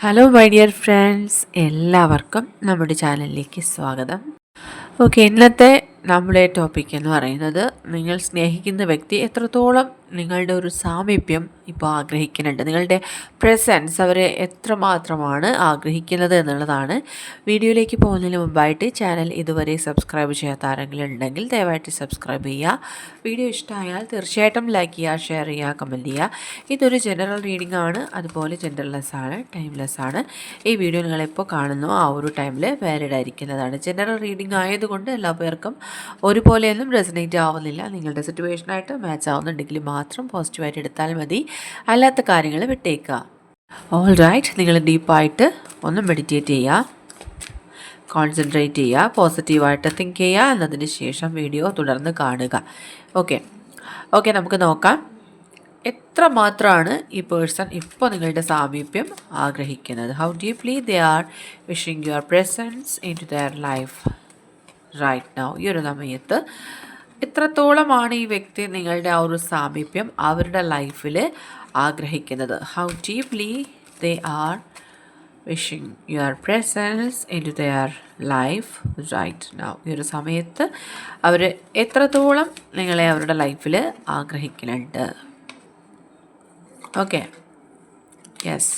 Hello my dear friends എല്ലാവർക്കും നമ്മുടെ ചാനലിലേക്ക് സ്വാഗതം. ഓക്കെ ഇന്നത്തെ നമ്മുടെ ടോപ്പിക് എന്ന് പറയുന്നത് നിങ്ങൾ സ്നേഹിക്കുന്ന വ്യക്തി എത്രത്തോളം നിങ്ങളുടെ ഒരു സാമീപ്യം ഇപ്പോൾ ആഗ്രഹിക്കുന്നുണ്ട്. നിങ്ങളുടെ പ്രസൻസ് അവരെ എത്രമാത്രമാണ് ആഗ്രഹിക്കുന്നത് എന്നുള്ളതാണ്. വീഡിയോയിലേക്ക് പോകുന്നതിന് മുമ്പായിട്ട് ചാനൽ ഇതുവരെ സബ്സ്ക്രൈബ് ചെയ്യാത്ത ആരെങ്കിലും ഉണ്ടെങ്കിൽ ദയവായിട്ട് സബ്സ്ക്രൈബ് ചെയ്യുക. വീഡിയോ ഇഷ്ടമായാൽ തീർച്ചയായിട്ടും ലൈക്ക് ചെയ്യുക ഷെയർ ചെയ്യുക കമന്റ് ചെയ്യുക. ഇതൊരു ജനറൽ റീഡിംഗ് ആണ്. അതുപോലെ ജെൻഡർലെസ് ആണ് ടൈംലെസ് ആണ്. ഈ വീഡിയോ നിങ്ങളെപ്പോൾ കാണുന്നു ആ ഒരു ടൈമിൽ വാലിഡ് ആയിരിക്കുന്നതാണ്. ജനറൽ റീഡിംഗ് ആയതുകൊണ്ട് എല്ലാ പേർക്കും ഒരുപോലെയൊന്നും റെസനേറ്റ് ആവുന്നില്ല. നിങ്ങളുടെ സിറ്റുവേഷനായിട്ട് മാച്ച് ആവുന്നുണ്ടെങ്കിൽ മാത്രം പോസിറ്റീവായിട്ട് എടുത്താൽ മതി. അല്ലാത്ത കാര്യങ്ങൾ വിട്ടേക്കുക. ഓൾ റൈറ്റ് നിങ്ങൾ ഡീപ്പായിട്ട് ഒന്ന് മെഡിറ്റേറ്റ് ചെയ്യുക. കോൺസെൻട്രേറ്റ് ചെയ്യുക. പോസിറ്റീവായിട്ട് തിങ്ക് ചെയ്യുക. എന്നതിന് ശേഷം വീഡിയോ തുടർന്ന് കാണുക. ഓക്കെ ഓക്കെ നമുക്ക് നോക്കാം. എത്ര മാത്രമാണ് ഈ പേഴ്സൺ ഇപ്പോൾ നിങ്ങളുടെ സാമീപ്യം ആഗ്രഹിക്കുന്നത്? How deeply they are wishing your presence into their life right now ഈ ഒരു സമയത്ത് എത്രത്തോളമാണ് ഈ വ്യക്തി നിങ്ങളുടെ ആ ഒരു സാമീപ്യം അവരുടെ ലൈഫിൽ ആഗ്രഹിക്കുന്നത്. How deeply they are wishing your presence into their life right now ഈ ഒരു സമയത്ത് അവർ എത്രത്തോളം നിങ്ങളെ അവരുടെ ലൈഫിൽ ആഗ്രഹിക്കുന്നുണ്ട്. Okay yes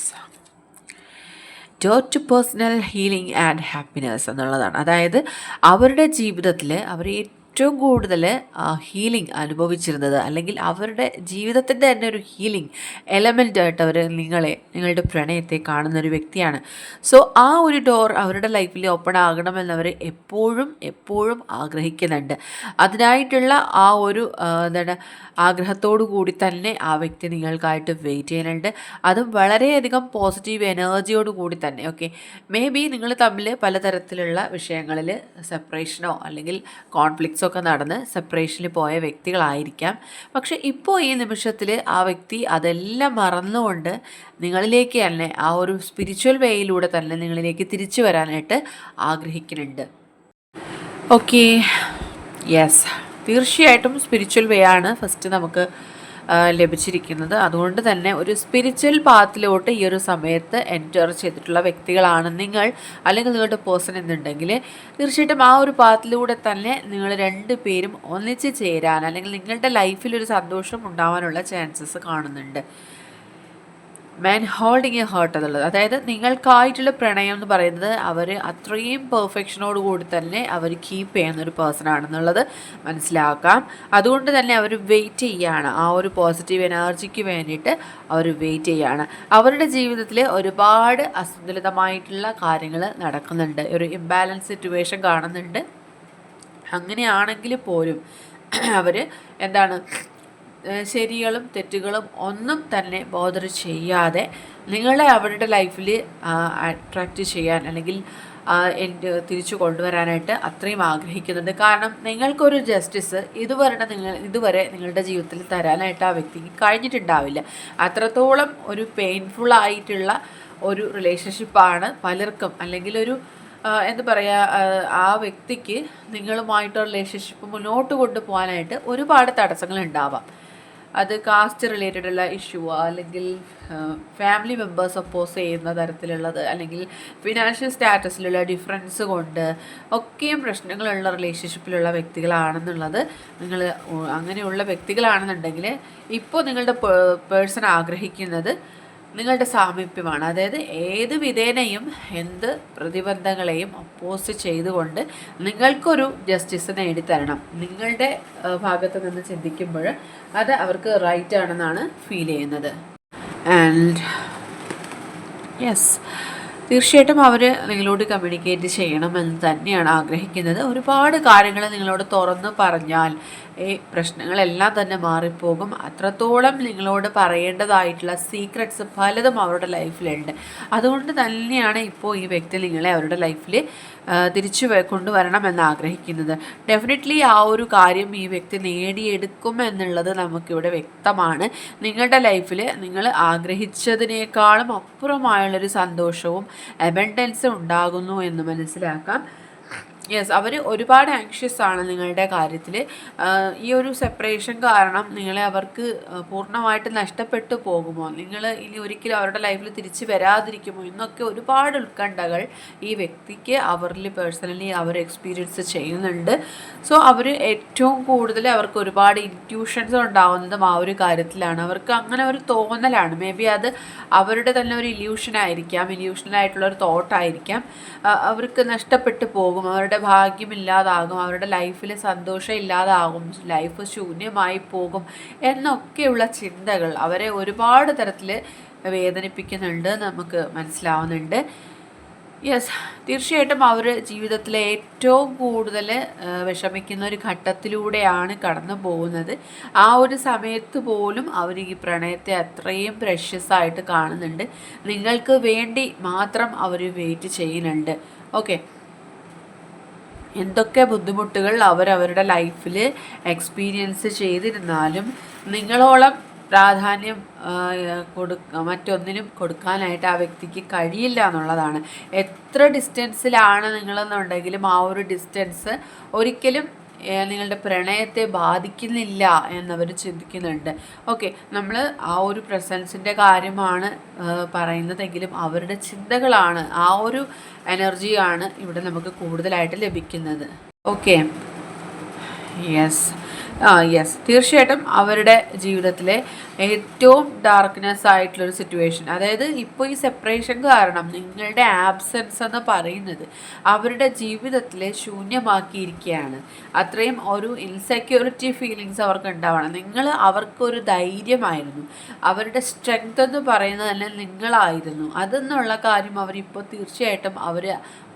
door to personal healing and happiness എന്നുള്ളതാണ്. അതായത് അവരുടെ ജീവിതത്തിൽ അവർ ഏറ്റവും കൂടുതൽ ഹീലിംഗ് അനുഭവിച്ചിരുന്നത് അല്ലെങ്കിൽ അവരുടെ ജീവിതത്തിന്റെ തന്നെ ഒരു ഹീലിംഗ് എലമെന്റ് ആയിട്ട് അവർ നിങ്ങളെ നിങ്ങളുടെ പ്രണയത്തെ കാണുന്ന ഒരു വ്യക്തിയാണ്. സോ ആ ഒരു ഡോർ അവരുടെ ലൈഫിൽ ഓപ്പൺ ആകണമെന്ന് അവർ എപ്പോഴും എപ്പോഴും ആഗ്രഹിക്കുന്നുണ്ട്. അതിനായിട്ടുള്ള ആ ഒരു എന്താണ് ആഗ്രഹത്തോടു കൂടി തന്നെ ആ വ്യക്തി നിങ്ങൾക്കായിട്ട് വെയിറ്റ് ചെയ്യുന്നുണ്ട്. അതും വളരെയധികം പോസിറ്റീവ് എനർജിയോട് കൂടി തന്നെ ഓക്കെ മേ ബി നിങ്ങൾ തമ്മിൽ പലതരത്തിലുള്ള വിഷയങ്ങളിൽ സെപ്പറേഷനോ അല്ലെങ്കിൽ കോൺഫ്ലിക്ട്സോ ഒക്കെ നടന്ന് സെപ്പറേഷനിൽ പോയ വ്യക്തികളായിരിക്കാം. പക്ഷെ ഇപ്പോൾ ഈ നിമിഷത്തിൽ ആ വ്യക്തി അതെല്ലാം മറന്നുകൊണ്ട് നിങ്ങളിലേക്ക് തന്നെ ആ ഒരു സ്പിരിച്വൽ വേയിലൂടെ തന്നെ നിങ്ങളിലേക്ക് തിരിച്ചു വരാനായിട്ട് ആഗ്രഹിക്കുന്നുണ്ട്. ഓക്കെ യെസ് തീർച്ചയായിട്ടും സ്പിരിച്വൽ വേ ആണ്. ഫസ്റ്റ് നമുക്ക് ലഭിച്ചിരിക്കുന്നത്. അതുകൊണ്ട് തന്നെ ഒരു സ്പിരിച്വൽ പാത്തിലോട്ട് ഈ ഒരു സമയത്ത് എന്റർ ചെയ്തിട്ടുള്ള വ്യക്തികളാണ് നിങ്ങൾ അല്ലെങ്കിൽ നിങ്ങളുടെ പേഴ്സൺ എന്നുണ്ടെങ്കിൽ തീർച്ചയായിട്ടും ആ ഒരു പാത്തിലൂടെ തന്നെ നിങ്ങൾ രണ്ട് പേരും ഒന്നിച്ച് ചേരാൻ അല്ലെങ്കിൽ നിങ്ങളുടെ ലൈഫിൽ ഒരു സന്തോഷം ഉണ്ടാവാനുള്ള ചാൻസസ് കാണുന്നുണ്ട്. മാൻ ഹോൾഡിങ് എ ഹേർട്ട് എന്നുള്ളത്. അതായത് നിങ്ങൾക്കായിട്ടുള്ള പ്രണയം എന്ന് പറയുന്നത് അവർ അത്രയും പെർഫെക്ഷനോട് കൂടി തന്നെ അവർ കീപ്പ് ചെയ്യുന്ന ഒരു പേഴ്സൺ ആണെന്നുള്ളത് മനസ്സിലാക്കാം. അതുകൊണ്ട് തന്നെ അവർ വെയിറ്റ് ചെയ്യുകയാണ് ആ ഒരു പോസിറ്റീവ് എനർജിക്ക് വേണ്ടിയിട്ട് അവർ വെയിറ്റ് ചെയ്യുകയാണ് അവരുടെ ജീവിതത്തിൽ ഒരുപാട് അസന്തുലിതമായിട്ടുള്ള കാര്യങ്ങൾ നടക്കുന്നുണ്ട്. ഒരു ഇംബാലൻസ് സിറ്റുവേഷൻ കാണുന്നുണ്ട്. അങ്ങനെയാണെങ്കിൽ പോലും അവർ എന്താണ് ശരികളും തെറ്റുകളും ഒന്നും തന്നെ ബോധർ ചെയ്യാതെ നിങ്ങളെ അവരുടെ ലൈഫിൽ അട്രാക്റ്റ് ചെയ്യാൻ അല്ലെങ്കിൽ എന്റെ തിരിച്ചു കൊണ്ടുവരാനായിട്ട് അത്രയും ആഗ്രഹിക്കുന്നുണ്ട് കാരണം നിങ്ങൾക്കൊരു ജസ്റ്റിസ് ഇതുവരെ നിങ്ങൾ ഇതുവരെ നിങ്ങളുടെ ജീവിതത്തിൽ തരാനായിട്ട് ആ വ്യക്തിക്ക് കഴിഞ്ഞിട്ടുണ്ടാവില്ല. അത്രത്തോളം ഒരു പെയിൻഫുൾ ആയിട്ടുള്ള ഒരു റിലേഷൻഷിപ്പാണ് പലർക്കും. അല്ലെങ്കിൽ ഒരു എന്താ പറയുക ആ വ്യക്തിക്ക് നിങ്ങളുമായിട്ട് റിലേഷൻഷിപ്പ് മുന്നോട്ട് കൊണ്ടുപോകാനായിട്ട് ഒരുപാട് തടസ്സങ്ങൾ ഉണ്ടാവാം. അത് കാസ്റ്റ് റിലേറ്റഡ് ഉള്ള ഇഷ്യൂ അല്ലെങ്കിൽ ഫാമിലി മെമ്പേഴ്സ് അപ്പോസ് ചെയ്യുന്ന തരത്തിലുള്ളത് അല്ലെങ്കിൽ ഫിനാൻഷ്യൽ സ്റ്റാറ്റസിലുള്ള ഡിഫറൻസ് കൊണ്ട് ഒക്കെയും പ്രശ്നങ്ങളുള്ള റിലേഷൻഷിപ്പിലുള്ള വ്യക്തികളാണെന്നുള്ളത് നിങ്ങൾ അങ്ങനെയുള്ള വ്യക്തികളാണെന്നുണ്ടെങ്കിൽ ഇപ്പോൾ നിങ്ങളുടെ പേഴ്സൺ ആഗ്രഹിക്കുന്നത് നിങ്ങളുടെ സാമീപ്യമാണ്. അതായത് ഏത് വിധേനയും എന്ത് പ്രതിബന്ധങ്ങളെയും അപ്പോസ് ചെയ്തുകൊണ്ട് നിങ്ങൾക്കൊരു ജസ്റ്റിസ് നേടിത്തരണം നിങ്ങളുടെ ഭാഗത്ത് നിന്ന് ചിന്തിക്കുമ്പോൾ അത് അവർക്ക് റൈറ്റ് ആണെന്നാണ് ഫീൽ ചെയ്യുന്നത്. ആൻഡ് യെസ് തീർച്ചയായിട്ടും അവർ നിങ്ങളോട് കമ്മ്യൂണിക്കേറ്റ് ചെയ്യണമെന്ന് തന്നെയാണ് ആഗ്രഹിക്കുന്നത്. ഒരുപാട് കാര്യങ്ങൾ നിങ്ങളോട് തുറന്ന് പറഞ്ഞാൽ ഈ പ്രശ്നങ്ങളെല്ലാം തന്നെ മാറിപ്പോകും. അത്രത്തോളം നിങ്ങളോട് പറയേണ്ടതായിട്ടുള്ള സീക്രട്സ് പലതും അവരുടെ ലൈഫിലുണ്ട് അതുകൊണ്ട് തന്നെയാണ് ഇപ്പോൾ ഈ വ്യക്തി നിങ്ങളെ അവരുടെ ലൈഫിൽ തിരിച്ചു കൊണ്ടുവരണമെന്ന് ആഗ്രഹിക്കുന്നത്. ഡെഫിനറ്റ്ലി ആ ഒരു കാര്യം ഈ വ്യക്തി നേടിയെടുക്കും എന്നുള്ളത് നമുക്കിവിടെ വ്യക്തമാണ്. നിങ്ങളുടെ ലൈഫിൽ നിങ്ങൾ ആഗ്രഹിച്ചതിനേക്കാളും അപ്പുറമായുള്ളൊരു സന്തോഷവും അബൻഡൻസും ഉണ്ടാകുന്നു എന്ന് മനസ്സിലാക്കാം. യെസ് അവർ ഒരുപാട് ആങ്ഷ്യസ് ആണ് നിങ്ങളുടെ കാര്യത്തിൽ ഈ ഒരു സെപ്പറേഷൻ കാരണം നിങ്ങളെ അവർക്ക് പൂർണമായിട്ട് നഷ്ടപ്പെട്ടു പോകുമോ? നിങ്ങൾ ഇനി ഒരിക്കലും അവരുടെ ലൈഫിൽ തിരിച്ചു വരാതിരിക്കുമോ? എന്നൊക്കെ ഒരുപാട് ഉത്കണ്ഠകൾ ഈ വ്യക്തിക്ക് അവരിൽ പേഴ്സണലി അവർ എക്സ്പീരിയൻസ് ചെയ്യുന്നുണ്ട്. സോ അവർ ഏറ്റവും കൂടുതൽ അവർക്ക് ഒരുപാട് ഇന്റ്യൂഷൻസ് ഉണ്ടാവുന്നതും ആ ഒരു കാര്യത്തിലാണ്. അവർക്ക് അങ്ങനെ ഒരു തോന്നലാണ്. മേ ബി അത് അവരുടെ തന്നെ ഒരു ഇല്യൂഷൻ ആയിരിക്കാം ഇല്യൂഷനായിട്ടുള്ള ഒരു തോട്ടായിരിക്കാം അവർക്ക് നഷ്ടപ്പെട്ടു പോകും. അവരുടെ ഭാഗ്യമില്ലാതാകും അവരുടെ ലൈഫിൽ സന്തോഷം ഇല്ലാതാകും ലൈഫ് ശൂന്യമായി പോകും എന്നൊക്കെയുള്ള ചിന്തകൾ അവരെ ഒരുപാട് തരത്തിൽ വേദനിപ്പിക്കുന്നുണ്ട് നമുക്ക് മനസ്സിലാവുന്നുണ്ട്. യെസ് തീർച്ചയായിട്ടും അവർ ജീവിതത്തിലെ ഏറ്റവും കൂടുതൽ വിഷമിക്കുന്ന ഒരു ഘട്ടത്തിലൂടെയാണ് കടന്നു പോകുന്നത്. ആ ഒരു സമയത്ത് പോലും അവർ ഈ പ്രണയത്തെ അത്രയും പ്രഷ്യസായിട്ട് കാണുന്നുണ്ട്. നിങ്ങൾക്ക് വേണ്ടി മാത്രം അവർ വെയിറ്റ് ചെയ്യുന്നുണ്ട്. ഓക്കെ എന്തൊക്കെ ബുദ്ധിമുട്ടുകൾ അവരവരുടെ ലൈഫിൽ എക്സ്പീരിയൻസ് ചെയ്തിരുന്നാലും നിങ്ങളോളം പ്രാധാന്യം കൊടുക്ക മറ്റൊന്നിനും കൊടുക്കാനായിട്ട് ആ വ്യക്തിക്ക് കഴിയില്ല എന്നുള്ളതാണ്. എത്ര ഡിസ്റ്റൻസിലാണ് നിങ്ങളെന്നുണ്ടെങ്കിലും ആ ഒരു ഡിസ്റ്റൻസ് ഒരിക്കലും നിങ്ങളുടെ പ്രണയത്തെ ബാധിക്കുന്നില്ല എന്നവർ ചിന്തിക്കുന്നുണ്ട്. ഓക്കെ നമ്മൾ ആ ഒരു പ്രസൻസിന്റെ കാര്യമാണ് പറയുന്നതെങ്കിലും അവരുടെ ചിന്തകളാണ് ആ ഒരു എനർജിയാണ് ഇവിടെ നമുക്ക് കൂടുതലായിട്ട് ലഭിക്കുന്നത്. ഓക്കെ. യെസ്. ആ യെസ് തീർച്ചയായിട്ടും അവരുടെ ജീവിതത്തിലെ ഏറ്റവും ഡാർക്ക്നെസ് ആയിട്ടുള്ളൊരു സിറ്റുവേഷൻ അതായത് ഇപ്പോൾ ഈ സെപ്പറേഷൻ കാരണം നിങ്ങളുടെ ആബ്സെൻസ് എന്ന് പറയുന്നത് അവരുടെ ജീവിതത്തിലെ ശൂന്യമാക്കിയിരിക്കുകയാണ് അത്രയും ഒരു ഇൻസെക്യൂരിറ്റി ഫീലിങ്സ് അവർക്ക് ഉണ്ടാവണം നിങ്ങൾ അവർക്കൊരു ധൈര്യമായിരുന്നു. അവരുടെ സ്ട്രെങ്ത് എന്ന് പറയുന്നത് തന്നെ നിങ്ങളായിരുന്നു. അതെന്നുള്ള കാര്യം അവരിപ്പോൾ തീർച്ചയായിട്ടും അവർ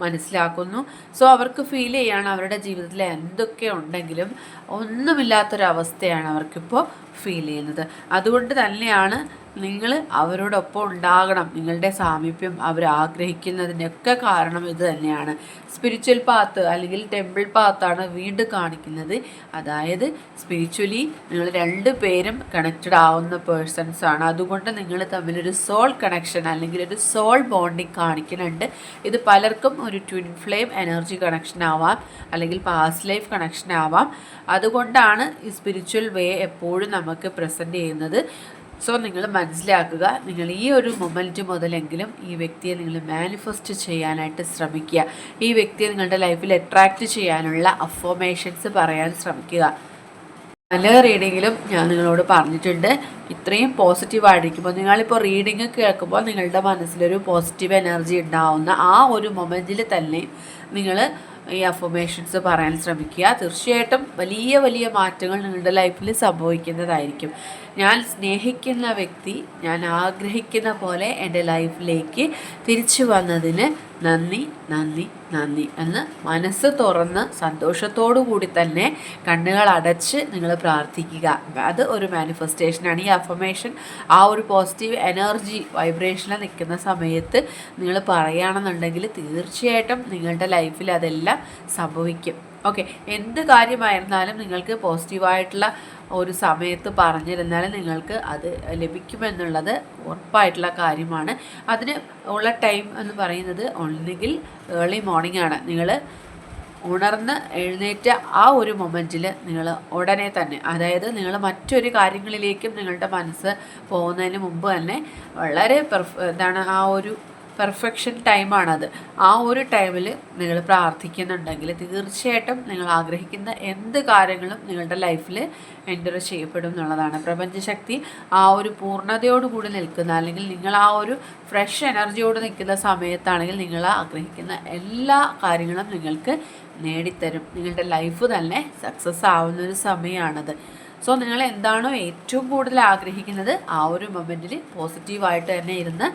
മനസ്സിലാക്കുന്നു. സോ അവർക്ക് ഫീൽ ചെയ്യാണ് അവരുടെ ജീവിതത്തിൽ എന്തൊക്കെ ഉണ്ടെങ്കിലും ഒന്നുമില്ലാത്തൊരവസ്ഥയാണ് അവർക്കിപ്പോൾ ഫീൽ ചെയ്യുന്നത്. അതുകൊണ്ട് തന്നെയാണ് നിങ്ങൾ അവരോടൊപ്പം ഉണ്ടാകണം. നിങ്ങളുടെ സാമീപ്യം അവർ ആഗ്രഹിക്കുന്നതിനൊക്കെ കാരണം ഇത് തന്നെയാണ്. സ്പിരിച്വൽ പാത്ത് അല്ലെങ്കിൽ ടെമ്പിൾ പാത്താണ് വീണ്ടും കാണിക്കുന്നത്. അതായത് സ്പിരിച്വലി നിങ്ങൾ രണ്ട് പേരും കണക്റ്റഡ് ആവുന്ന പേഴ്സൺസ് ആണ്. അതുകൊണ്ട് നിങ്ങൾ തമ്മിലൊരു സോൾ കണക്ഷൻ അല്ലെങ്കിൽ ഒരു സോൾ ബോണ്ടിങ് കാണിക്കുന്നുണ്ട്. ഇത് പലർക്കും ഒരു ട്വിൻ ഫ്ലെയിം എനർജി കണക്ഷൻ ആവാം അല്ലെങ്കിൽ പാസ്റ്റ് ലൈഫ് കണക്ഷൻ ആവാം. അതുകൊണ്ടാണ് ഈ സ്പിരിച്വൽ വേ എപ്പോഴും നമുക്ക് പ്രസന്റ് ചെയ്യുന്നത്. സോ നിങ്ങൾ മനസ്സിലാക്കുക നിങ്ങൾ ഈ ഒരു മൊമെന്റ് മുതലെങ്കിലും ഈ വ്യക്തിയെ നിങ്ങൾ മാനിഫെസ്റ്റ് ചെയ്യാനായിട്ട് ശ്രമിക്കുക. ഈ വ്യക്തിയെ നിങ്ങളുടെ ലൈഫിൽ അട്രാക്റ്റ് ചെയ്യാനുള്ള അഫോമേഷൻസ് പറയാൻ ശ്രമിക്കുക. പല റീഡിങ്ങിലും ഞാൻ നിങ്ങളോട് പറഞ്ഞിട്ടുണ്ട്. ഇത്രയും പോസിറ്റീവായിട്ടിരിക്കുമ്പോൾ നിങ്ങളിപ്പോൾ റീഡിങ് കേൾക്കുമ്പോൾ നിങ്ങളുടെ മനസ്സിലൊരു പോസിറ്റീവ് എനർജി ഉണ്ടാവുന്ന ആ ഒരു മൊമെന്റിൽ തന്നെ നിങ്ങൾ ഈ അഫർമേഷൻസ് പറയാൻ ശ്രമിക്കുക. തീർച്ചയായിട്ടും വലിയ വലിയ മാറ്റങ്ങൾ നിങ്ങളുടെ ലൈഫിൽ സംഭവിക്കുന്നതായിരിക്കും. ഞാൻ സ്നേഹിക്കുന്ന വ്യക്തി ഞാൻ ആഗ്രഹിക്കുന്ന പോലെ എന്റെ ലൈഫിലേക്ക് തിരിച്ചു വന്നതിന് നന്ദി നന്ദി നന്ദി എന്ന് മനസ്സ് തുറന്ന് സന്തോഷത്തോടു കൂടി തന്നെ കണ്ണുകൾ അടച്ച് നിങ്ങൾ പ്രാർത്ഥിക്കുക. അത് ഒരു മാനിഫെസ്റ്റേഷനാണ് ഈ അഫർമേഷൻ ആ ഒരു പോസിറ്റീവ് എനർജി വൈബ്രേഷനിൽ നിൽക്കുന്ന സമയത്ത് നിങ്ങൾ പറയുകയാണെന്നുണ്ടെങ്കിൽ തീർച്ചയായിട്ടും നിങ്ങളുടെ ലൈഫിൽ അതെല്ലാം സംഭവിക്കും. ഓക്കെ എന്ത് കാര്യമായിരുന്നാലും നിങ്ങൾക്ക് പോസിറ്റീവായിട്ടുള്ള ഒരു സമയത്ത് പറഞ്ഞിരുന്നാൽ നിങ്ങൾക്ക് അത് ലഭിക്കുമെന്നുള്ളത് ഉറപ്പായിട്ടുള്ള കാര്യമാണ്. അതിന് ഉള്ള ടൈം എന്ന് പറയുന്നത് ഒന്നുകിൽ ഏർലി മോർണിംഗ് ആണ്. നിങ്ങൾ ഉണർന്ന് എഴുന്നേറ്റ ആ ഒരു മൊമെന്റിൽ നിങ്ങൾ ഉടനെ തന്നെ അതായത് നിങ്ങൾ മറ്റൊരു കാര്യങ്ങളിലേക്കും നിങ്ങളുടെ മനസ്സ് പോകുന്നതിന് മുമ്പ് തന്നെ വളരെ പെർഫ് എന്താണ് ആ ഒരു പെർഫെക്ഷൻ ടൈമാണത്. ആ ഒരു ടൈമിൽ നിങ്ങൾ പ്രാർത്ഥിക്കുന്നുണ്ടെങ്കിൽ തീർച്ചയായിട്ടും നിങ്ങൾ ആഗ്രഹിക്കുന്ന എന്ത് കാര്യങ്ങളും നിങ്ങളുടെ ലൈഫിൽ എന്റർ ചെയ്യപ്പെടും എന്നുള്ളതാണ്. പ്രപഞ്ചശക്തി ആ ഒരു പൂർണതയോടുകൂടി നിൽക്കുന്ന അല്ലെങ്കിൽ നിങ്ങൾ ആ ഒരു ഫ്രഷ് എനർജിയോട് നിൽക്കുന്ന സമയത്താണെങ്കിൽ നിങ്ങൾ ആഗ്രഹിക്കുന്ന എല്ലാ കാര്യങ്ങളും നിങ്ങൾക്ക് നേടിത്തരും. നിങ്ങളുടെ ലൈഫ് തന്നെ സക്സസ് ആവുന്ന ഒരു സമയമാണത്. സോ നിങ്ങൾ എന്താണോ ഏറ്റവും കൂടുതൽ ആഗ്രഹിക്കുന്നത് ആ ഒരു മൊമെന്റിൽ പോസിറ്റീവായിട്ട് തന്നെ ഇരുന്ന്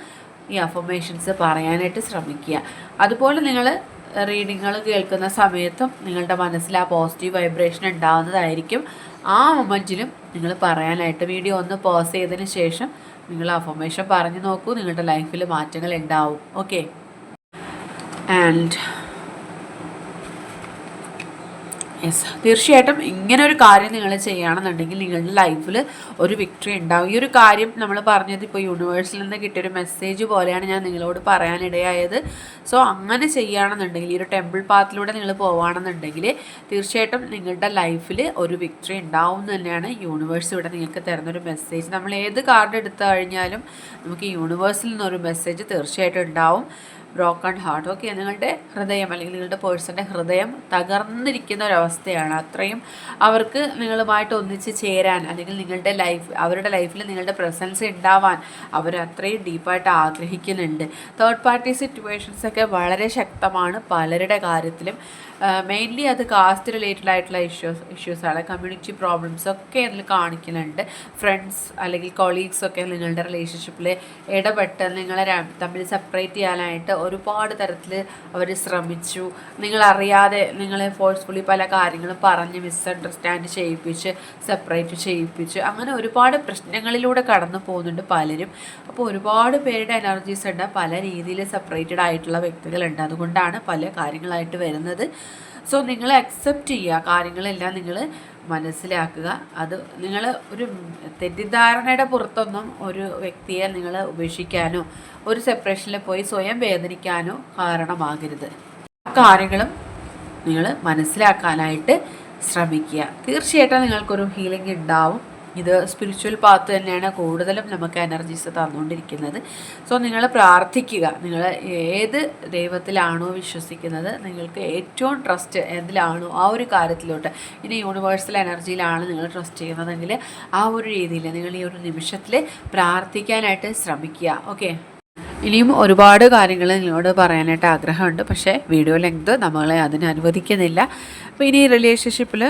ഈ അഫർമേഷൻസ് പറയാനായിട്ട് ശ്രമിക്കുക. അതുപോലെ നിങ്ങൾ റീഡിങ്ങൾ കേൾക്കുന്ന സമയത്തും നിങ്ങളുടെ മനസ്സിൽ ആ പോസിറ്റീവ് വൈബ്രേഷൻ ഉണ്ടാകുന്നതായിരിക്കും ആ മൊമെന്റിലും നിങ്ങൾ പറയാനായിട്ട് വീഡിയോ ഒന്ന് പോസ് ചെയ്തതിന് ശേഷം നിങ്ങൾ അഫർമേഷൻ പറഞ്ഞു നോക്കൂ. നിങ്ങളുടെ ലൈഫിൽ മാറ്റങ്ങൾ ഉണ്ടാവും. ഓക്കെ ആൻഡ് യെസ് തീർച്ചയായിട്ടും ഇങ്ങനെ ഒരു കാര്യം നിങ്ങൾ ചെയ്യുകയാണെന്നുണ്ടെങ്കിൽ നിങ്ങളുടെ ലൈഫിൽ ഒരു വിക്ടറി ഉണ്ടാവും. ഈ ഒരു കാര്യം നമ്മൾ പറഞ്ഞത് ഇപ്പോൾ യൂണിവേഴ്സിൽ നിന്ന് കിട്ടിയൊരു മെസ്സേജ് പോലെയാണ് ഞാൻ നിങ്ങളോട് പറയാനിടയായത്. സോ അങ്ങനെ ചെയ്യുകയാണെന്നുണ്ടെങ്കിൽ ഈ ഒരു ടെമ്പിൾ പാത്തിലൂടെ നിങ്ങൾ പോവുകയാണെന്നുണ്ടെങ്കിൽ തീർച്ചയായിട്ടും നിങ്ങളുടെ ലൈഫിൽ ഒരു വിക്ടറി ഉണ്ടാവും എന്ന് തന്നെയാണ് യൂണിവേഴ്സ് ഇവിടെ നിങ്ങൾക്ക് തരുന്നൊരു മെസ്സേജ് നമ്മൾ ഏത് കാർഡ് എടുത്തു കഴിഞ്ഞാലും നമുക്ക് യൂണിവേഴ്സിൽ നിന്നൊരു മെസ്സേജ് തീർച്ചയായിട്ടും ഉണ്ടാവും. ബ്രോക്കൺ ഹാർട്ട് ഓക്കെ നിങ്ങളുടെ ഹൃദയം അല്ലെങ്കിൽ നിങ്ങളുടെ പേഴ്സന്റെ ഹൃദയം തകർന്നിരിക്കുന്ന ഒരവസ്ഥയാണ് അത്രയും അവർക്ക് നിങ്ങളുമായിട്ട് ഒന്നിച്ച് ചേരാൻ അല്ലെങ്കിൽ നിങ്ങളുടെ ലൈഫ് അവരുടെ ലൈഫിൽ നിങ്ങളുടെ പ്രസൻസ് ഉണ്ടാവാൻ അവർ അത്രയും ഡീപ്പായിട്ട് ആഗ്രഹിക്കുന്നുണ്ട്. തേർഡ് പാർട്ടി സിറ്റുവേഷൻസ് ഒക്കെ വളരെ ശക്തമാണ് പലരുടെ കാര്യത്തിലും. മെയിൻലി അത് കാസ്റ്റ് റിലേറ്റഡ് ആയിട്ടുള്ള ഇഷ്യൂസ് ഇഷ്യൂസാണ് കമ്മ്യൂണിറ്റി പ്രോബ്ലംസ് ഒക്കെ അതിൽ കാണിക്കുന്നുണ്ട്. ഫ്രണ്ട്സ് അല്ലെങ്കിൽ കൊളീഗ്സ് ഒക്കെ നിങ്ങളുടെ റിലേഷൻഷിപ്പിൽ ഇടപെട്ട് നിങ്ങളെ തമ്മിൽ സെപ്പറേറ്റ് ചെയ്യാനായിട്ട് ഒരുപാട് തരത്തിൽ അവർ ശ്രമിച്ചു. നിങ്ങളറിയാതെ നിങ്ങളെ ഫോഴ്സ്ഫുള്ളി പല കാര്യങ്ങളും പറഞ്ഞ് മിസ്അണ്ടർസ്റ്റാൻഡ് ചെയ്യിപ്പിച്ച് സെപ്പറേറ്റ് ചെയ്യിപ്പിച്ച് അങ്ങനെ ഒരുപാട് പ്രശ്നങ്ങളിലൂടെ കടന്നു പോകുന്നുണ്ട് പലരും. അപ്പോൾ ഒരുപാട് പേരുടെ എനർജീസ് ഉണ്ട്. പല രീതിയിൽ സെപ്പറേറ്റഡ് ആയിട്ടുള്ള വ്യക്തികളുണ്ട്. അതുകൊണ്ടാണ് പല കാര്യങ്ങളായിട്ട് വരുന്നത്. സോ നിങ്ങൾ അക്സെപ്റ്റ് ചെയ്യുക. കാര്യങ്ങളെല്ലാം നിങ്ങൾ മനസ്സിലാക്കുക. അത് നിങ്ങൾ ഒരു തെറ്റിദ്ധാരണയുടെ പുറത്തൊന്നും ഒരു വ്യക്തിയെ നിങ്ങൾ ഉപേക്ഷിക്കാനോ ഒരു സെപ്പറേഷനിൽ പോയി സ്വയം വേദനിക്കാനോ കാരണമാകരുത്. ആ കാര്യങ്ങളും നിങ്ങൾ മനസ്സിലാക്കാനായിട്ട് ശ്രമിക്കുക. തീർച്ചയായിട്ടും നിങ്ങൾക്കൊരു ഹീലിംഗ് ഉണ്ടാവും. ഇത് സ്പിരിച്വൽ പാത്ത് തന്നെയാണ് കൂടുതലും നമുക്ക് എനർജീസ് തന്നുകൊണ്ടിരിക്കുന്നത്. സോ നിങ്ങൾ പ്രാർത്ഥിക്കുക. നിങ്ങൾ ഏത് ദൈവത്തിലാണോ വിശ്വസിക്കുന്നത് നിങ്ങൾക്ക് ഏറ്റവും ട്രസ്റ്റ് എന്തിലാണോ ആ ഒരു കാര്യത്തിലോട്ട്. ഇനി യൂണിവേഴ്സൽ എനർജിയിലാണ് നിങ്ങൾ ട്രസ്റ്റ് ചെയ്യുന്നതെങ്കിൽ ആ ഒരു രീതിയിൽ നിങ്ങൾ ഈ ഒരു നിമിഷത്തിൽ പ്രാർത്ഥിക്കാനായിട്ട് ശ്രമിക്കുക. ഓക്കെ ഇനിയും ഒരുപാട് കാര്യങ്ങൾ നിങ്ങളോട് പറയാനായിട്ട് ആഗ്രഹമുണ്ട്. പക്ഷേ വീഡിയോ ലെങ്ത് നമ്മളെ അതിന് അനുവദിക്കുന്നില്ല. അപ്പോൾ ഇനി റിലേഷൻഷിപ്പിൽ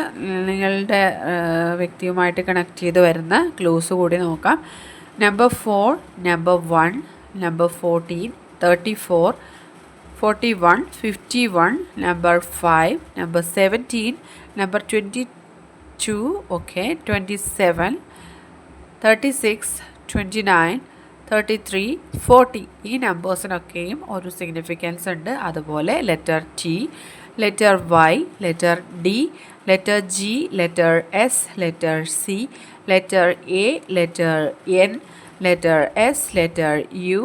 നിങ്ങളുടെ വ്യക്തിയുമായിട്ട് കണക്ട് ചെയ്ത് വരുന്ന ക്ലൂസ് കൂടി നോക്കാം. Number four number one number fourteen thirty four forty one fifty one number five number seventeen number twenty two okay twenty seven thirty six twenty nine thirty three forty ഈ നമ്പേഴ്സിനൊക്കെയും ഒരു significance ഉണ്ട്. അതുപോലെ letter T letter Y letter D letter G letter S letter C letter A letter N letter S letter U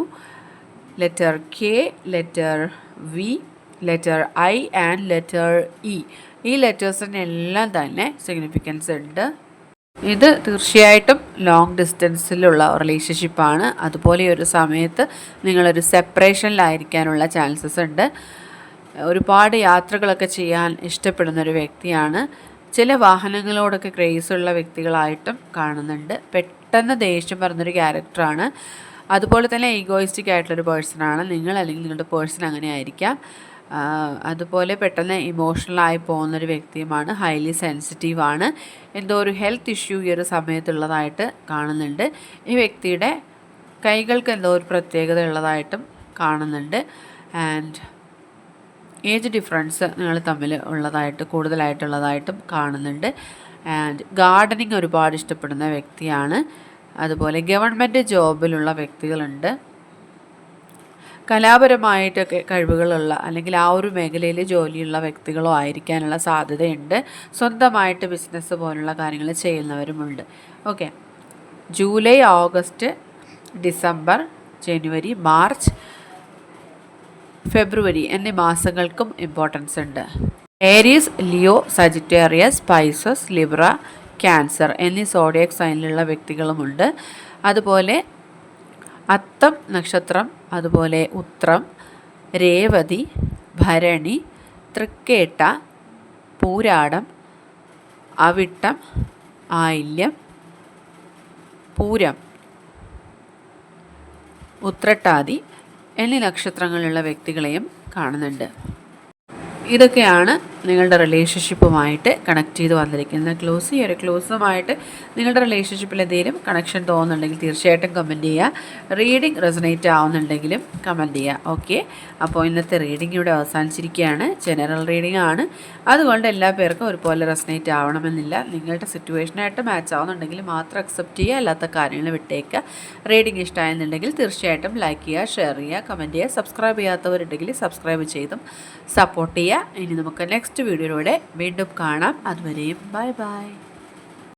letter K letter V letter I and letter E ഈ ലെറ്റേഴ്സിനെല്ലാം തന്നെ significance ഉണ്ട്. ഇത് തീർച്ചയായിട്ടും long ഡിസ്റ്റൻസിലുള്ള റിലേഷൻഷിപ്പാണ് അതുപോലെ ഒരു സമയത്ത് നിങ്ങളൊരു സെപ്പറേഷനിലായിരിക്കാനുള്ള chances ഉണ്ട്. ഒരുപാട് യാത്രകളൊക്കെ ചെയ്യാൻ ഇഷ്ടപ്പെടുന്ന ഒരു വ്യക്തിയാണ്. ചില വാഹനങ്ങളോടൊക്കെ ക്രേസ് ഉള്ള വ്യക്തികളായിട്ടും കാണുന്നുണ്ട്. പെട്ടെന്ന് ദേഷ്യം പറഞ്ഞൊരു ക്യാരക്ടറാണ് അതുപോലെ തന്നെ ഈഗോയിസ്റ്റിക് ആയിട്ടുള്ളൊരു പേഴ്സണാണ് നിങ്ങൾ അല്ലെങ്കിൽ നിങ്ങളുടെ പേഴ്സൺ അങ്ങനെ ആയിരിക്കാം. അതുപോലെ പെട്ടെന്ന് ഇമോഷണലായി പോകുന്നൊരു വ്യക്തിയുമാണ്. ഹൈലി സെൻസിറ്റീവ് ആണ്. എന്തോ ഒരു ഹെൽത്ത് ഇഷ്യൂ ഈ ഒരു സമയത്തുള്ളതായിട്ട് കാണുന്നുണ്ട്. ഈ വ്യക്തിയുടെ കൈകൾക്ക് എന്തോ ഒരു പ്രത്യേകത ഉള്ളതായിട്ടും കാണുന്നുണ്ട്. ആൻഡ് ഏജ് ഡിഫറൻസ് നിങ്ങൾ തമ്മിൽ ഉള്ളതായിട്ട് കൂടുതലായിട്ടുള്ളതായിട്ടും കാണുന്നുണ്ട്. ആൻഡ് ഗാർഡനിങ് ഒരുപാട് ഇഷ്ടപ്പെടുന്ന വ്യക്തിയാണ്. അതുപോലെ ഗവൺമെന്റ് ജോബിലുള്ള വ്യക്തികളുണ്ട്. കലാപരമായിട്ടൊക്കെ കഴിവുകളുള്ള അല്ലെങ്കിൽ ആ ഒരു മേഖലയിൽ ജോലിയുള്ള വ്യക്തികളോ ആയിരിക്കാനുള്ള സാധ്യതയുണ്ട്. സ്വന്തമായിട്ട് ബിസിനസ് പോലുള്ള കാര്യങ്ങൾ ചെയ്യുന്നവരുമുണ്ട്. ഓക്കെ. ജൂലൈ ഓഗസ്റ്റ് ഡിസംബർ ജനുവരി മാർച്ച് ഫെബ്രുവരി എന്നീ മാസങ്ങൾക്കും ഇമ്പോർട്ടൻസ് ഉണ്ട്. Aries Leo Sagittarius Pisces Libra Cancer എന്നീ സോഡിയക് സൈനിലുള്ള വ്യക്തികളുമുണ്ട്. അതുപോലെ അത്തം നക്ഷത്രം അതുപോലെ ഉത്രം രേവതി ഭരണി തൃക്കേട്ട പൂരാടം അവിട്ടം ആയില്യം പൂരം. ഉത്രട്ടാതി എന്നീ നക്ഷത്രങ്ങളുള്ള വ്യക്തികളെയും കാണുന്നുണ്ട്. ഇതൊക്കെയാണ് നിങ്ങളുടെ റിലേഷൻഷിപ്പുമായിട്ട് കണക്ട് ചെയ്ത് വന്നിരിക്കുന്ന. ക്ലോസ് ഈ ഒരു ക്ലോസുമായിട്ട് നിങ്ങളുടെ റിലേഷൻഷിപ്പിൽ എന്തെങ്കിലും കണക്ഷൻ തോന്നുന്നുണ്ടെങ്കിൽ തീർച്ചയായിട്ടും കമന്റ് ചെയ്യുക റീഡിംഗ് റെസനേറ്റ് ആവുന്നുണ്ടെങ്കിലും കമന്റ് ചെയ്യുക ഓക്കെ അപ്പോൾ ഇന്നത്തെ റീഡിംഗ് ഇവിടെ അവസാനിച്ചിരിക്കുകയാണ്. ജനറൽ റീഡിംഗ് ആണ്. അതുകൊണ്ട് എല്ലാ പേർക്കും ഒരുപോലെ റെസനേറ്റ് ആവണമെന്നില്ല. നിങ്ങളുടെ സിറ്റുവേഷനായിട്ട് മാച്ച് ആവുന്നുണ്ടെങ്കിൽ മാത്രം അക്സെപ്റ്റ് ചെയ്യുക. അല്ലാത്ത കാര്യങ്ങൾ വിട്ടേക്കുക. റീഡിംഗ് ഇഷ്ടമായെന്നുണ്ടെങ്കിൽ തീർച്ചയായിട്ടും ലൈക്ക് ചെയ്യുക ഷെയർ ചെയ്യുക കമന്റ് ചെയ്യുക. സബ്സ്ക്രൈബ് ചെയ്യാത്തവരുണ്ടെങ്കിൽ സബ്സ്ക്രൈബ് ചെയ്തും സപ്പോർട്ട് ചെയ്യുക. ഇനി നമുക്ക് നെക്സ്റ്റ് നെക്സ്റ്റ് വീഡിയോയിലൂടെ വീണ്ടും കാണാം. അതുവരെയും ബൈ ബൈ.